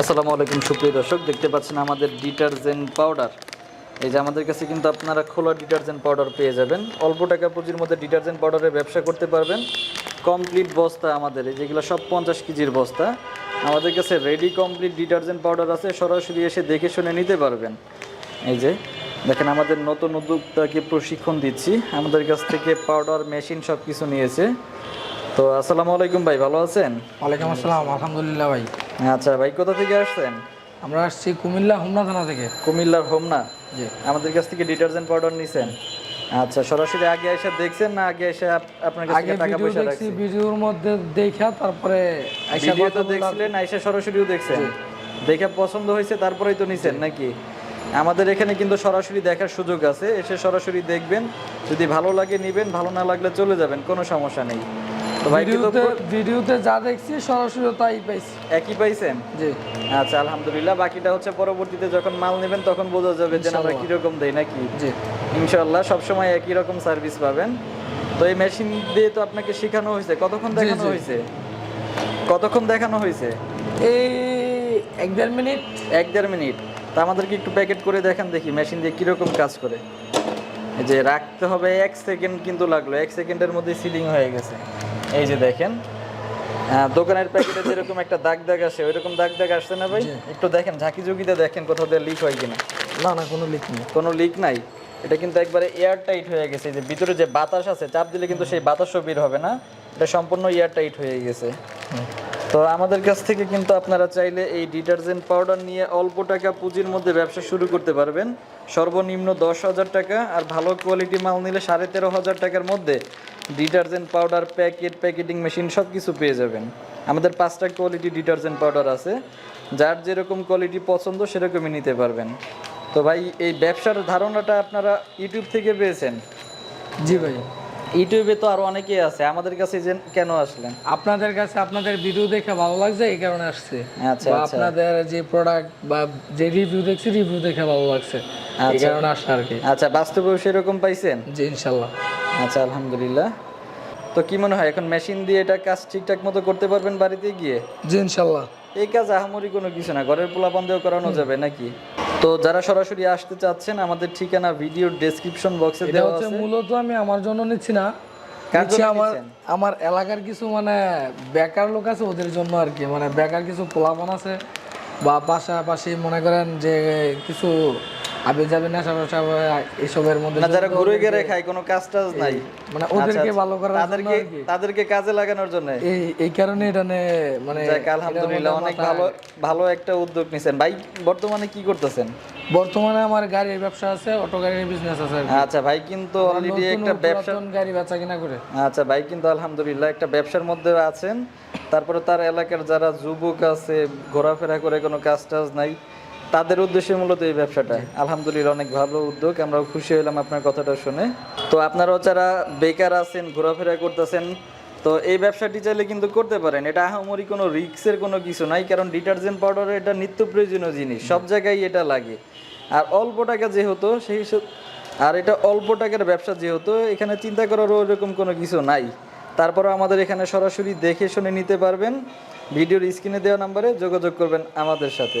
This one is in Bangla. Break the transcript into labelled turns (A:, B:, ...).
A: আসসালামু আলাইকুম, সুপ্রিয় দর্শক। দেখতে পাচ্ছেন আমাদের ডিটারজেন্ট পাউডার। এই যে আমাদের কাছে কিন্তু আপনারা খোলা ডিটারজেন্ট পাউডার পেয়ে যাবেন। অল্প টাকা পুঁজির মধ্যে ডিটারজেন্ট পাউডারের ব্যবসা করতে পারবেন। কমপ্লিট বস্তা আমাদের। এই যেগুলো সব পঞ্চাশ কেজির বস্তা। আমাদের কাছে রেডি কমপ্লিট ডিটারজেন্ট পাউডার আছে। সরাসরি এসে দেখে শুনে নিতে পারবেন। এই যে, দেখেন আমাদের নতুন উদ্যোক্তাকে প্রশিক্ষণ দিচ্ছি। আমাদের কাছ থেকে পাউডার, মেশিন সব কিছু নিয়েছে। তো আসসালামু আলাইকুম ভাই ভালো আছেন?
B: ওয়ালাইকুম আসসালাম আলহামদুলিল্লাহ ভাই।
A: আচ্ছা ভাই কোথা থেকে আসছেন?
B: আমরা আসছি কুমিল্লা হোমনা থানা থেকে।
A: কুমিল্লার হোমনা?
B: জি।
A: আমাদের কাছ থেকে ডিটারজেন্ট পাউডার নিছেন। আচ্ছা সরাসরি আগে এসে দেখছেন না আগে এসে আপনার কাছ টাকা পয়সা
B: দেখছি
A: রাখছি
B: ভিডিওর মধ্যে দেখা তারপরে আইসা
A: তো দেখছিলেন আইসা সরাসরিও দেখছেন। দেখে পছন্দ হয়েছে তারপরেই তো নিছেন নাকি? আমাদের এখানে কিন্তু সরাসরি দেখার সুযোগ আছে এসে সরাসরি দেখবেন। যদি ভালো লাগে নিবেন ভালো না লাগলে চলে যাবেন কোনো সমস্যা নেই। তো ভাই
B: ভিডিওতে ভিডিওতে যা দেখছি সরাসরি তাই পাইছি।
A: একই পাইছেন?
B: জি।
A: আচ্ছা আলহামদুলিল্লাহ। বাকিটা হচ্ছে পরবর্তীতে যখন মাল নেবেন তখন বোঝা যাবে যে আমরা কীরকম দেই নাকি?
B: জি।
A: ইনশাল্লাহ সবসময় একই রকম সার্ভিস পাবেন। তো এই মেশিন দিয়ে তো আপনাকে শেখানো হয়েছে। কতক্ষণ দেখানো হয়েছে? কতক্ষণ দেখানো হয়েছে?
B: এই এক দেড় মিনিট।
A: এক দেড় মিনিট। তা আমাদেরকে একটু প্যাকেট করে দেখান দেখি মেশিন দিয়ে কীরকম কাজ করে। যে রাখতে হবে এক সেকেন্ড কিন্তু লাগল। এক সেকেন্ডের মধ্যে সিলিং হয়ে গেছে। এই যে দেখেন দোকানের প্যাকেটে যেরকম একটা দাগ দাগ আসে ওইরকম দাগ দাগ আসছে না ভাই? একটু দেখেন ঝাঁকি ঝুঁকিতে দেখেন কোথাও দিয়ে লিক হয় কিনা।
B: না না কোনো লিক নেই।
A: কোনো লিক নাই। এটা কিন্তু একবারে এয়ার টাইট হয়ে গেছে। যে ভিতরে যে বাতাস আছে চাপ দিলে কিন্তু সেই বাতাসও বের হবে না। এটা সম্পূর্ণ এয়ার টাইট হয়ে গেছে। তো আমাদের কাছ থেকে কিন্তু আপনারা চাইলে এই ডিটারজেন্ট পাউডার নিয়ে অল্প টাকা পুঁজির মধ্যে ব্যবসা শুরু করতে পারবেন। সর্বনিম্ন দশ হাজার টাকা আর ভালো কোয়ালিটি মাল নিলে সাড়ে তেরো হাজার টাকার মধ্যে detergent powder, packet, packeting machine সব কিছু পেয়ে যাবেন। আমাদের পাঁচটা কোয়ালিটি ডিটারজেন্ট পাউডার আছে। যার যেরকম কোয়ালিটি পছন্দ সেরকমই নিতে পারবেন। তো ভাই, এই ব্যবসার ধারণাটা আপনারা ইউটিউব থেকে পেয়েছেন?
B: জি ভাই।
A: ইউটিউবে তো আরও অনেকেই আছে আমাদের কাছে যে কেন আসলেন?
B: আপনাদের কাছে আপনাদের ভিডিও দেখে ভালো লাগছে এই কারণে আসছে।
A: আচ্ছা, আচ্ছা।
B: আপনাদের যে প্রোডাক্ট বা যে রিভিউ দেখছি রিভিউ দেখে ভালো লাগছে এই
A: আচ্ছা।
B: কারণে আসা আর কি।
A: আচ্ছা বাস্তবেও সেরকম পাইছেন?
B: জি ইনশাল্লাহ।
A: আচ্ছা আলহামদুলিল্লাহ। তো কি মনে হয় এখন মেশিন দিয়ে এটা কাজ ঠিকঠাক মতো করতে পারবেন বাড়িতে গিয়ে?
B: জি ইনশাল্লাহ।
A: এই কাজ আহামরি কোনো কিছু না ঘরের পোলা বন্ধেও করানো যাবে নাকি? তো যারা সরাসরি আসতে চাচ্ছেন আমাদের ঠিকানা ভিডিও ডেসক্রিপশন বক্সে
B: এটা
A: দেওয়া
B: হচ্ছে
A: আছে।
B: মূলত আমি আমার জন্য নিচ্ছি না। আমার আমার এলাকার কিছু মানে বেকার লোক আছে ওদের জন্য আর কি। মানে বেকার কিছু প্লাবন আছে বা পাশাপাশি মনে করেন যে কিছু আবে যাবে না এসবের মধ্যে
A: না যারা ঘুরে গেরে খায় কোনো কাজ টাজ নাই।
B: মানে ওদেরকে
A: আচ্ছা,
B: ভালো করার
A: তাদেরকে তাদেরকে কাজে লাগানোর জন্য।
B: এই এই কারণে এটা মানে
A: যাক আলহামদুলিল্লাহ অনেক ভালো ভালো একটা উদ্যোগ নিছেন। ভাই বর্তমানে কি করতেছেন?
B: বর্তমানে আমার গাড়ির ব্যবসা আছে অটো গাড়ির বিজনেস আছে
A: আচ্ছা ভাই কিন্তু অলরেডি একটা ব্যবসা
B: গাড়ি বেচা কিনা করে।
A: আচ্ছা ভাই কিন্তু আলহামদুলিল্লাহ একটা ব্যবসার মধ্যে আছেন। তারপরে তার এলাকার যারা যুবক আছে ঘোরাফেরা করে কোনো কাজ টাজ নাই। তাদের উদ্দেশ্যে মূলত এই ব্যবসাটা। আলহামদুলিল্লাহ অনেক ভালো উদ্যোগ। আমরাও খুশি হলাম আপনার কথাটা শুনে। তো আপনারাও যারা বেকার আছেন ঘোরাফেরা করতেছেন তো এই ব্যবসাটি চাইলে কিন্তু করতে পারেন। এটা আহামরি কোনো রিক্সের কোনো কিছু নাই কারণ ডিটারজেন্ট পাউডার এটা নিত্য প্রয়োজনীয় জিনিস সব জায়গায় এটা লাগে। আর অল্প টাকা যেহেতু সেই আর এটা অল্প টাকার ব্যবসা যেহেতু এখানে চিন্তা করার ওরকম কোনো কিছু নাই। তারপরে আমাদের এখানে সরাসরি দেখে শুনে নিতে পারবেন। ভিডিওর স্ক্রিনে দেওয়া নাম্বারে যোগাযোগ করবেন আমাদের সাথে।